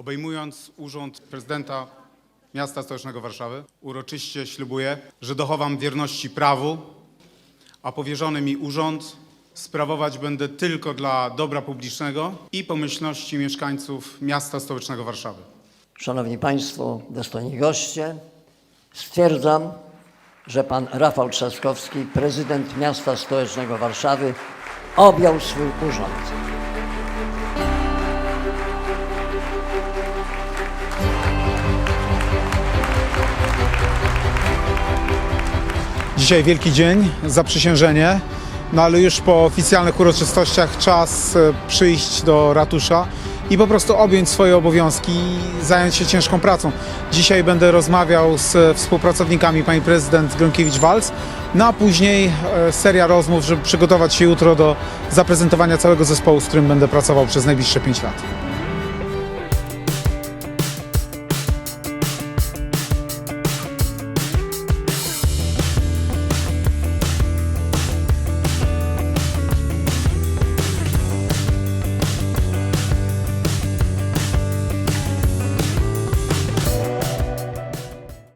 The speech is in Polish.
Obejmując urząd prezydenta miasta stołecznego Warszawy, uroczyście ślubuję, że dochowam wierności prawu, a powierzony mi urząd sprawować będę tylko dla dobra publicznego i pomyślności mieszkańców miasta stołecznego Warszawy. Szanowni Państwo, dostojni goście, stwierdzam, że pan Rafał Trzaskowski, prezydent miasta stołecznego Warszawy, objął swój urząd. Dzisiaj wielki dzień, zaprzysiężenie, no ale już po oficjalnych uroczystościach czas e, przyjść do ratusza i po prostu objąć swoje obowiązki i zająć się ciężką pracą. Dzisiaj będę rozmawiał z współpracownikami pani prezydent Gronkiewicz-Walc, no a później e, seria rozmów, żeby przygotować się jutro do zaprezentowania całego zespołu, z którym będę pracował przez najbliższe 5 lat.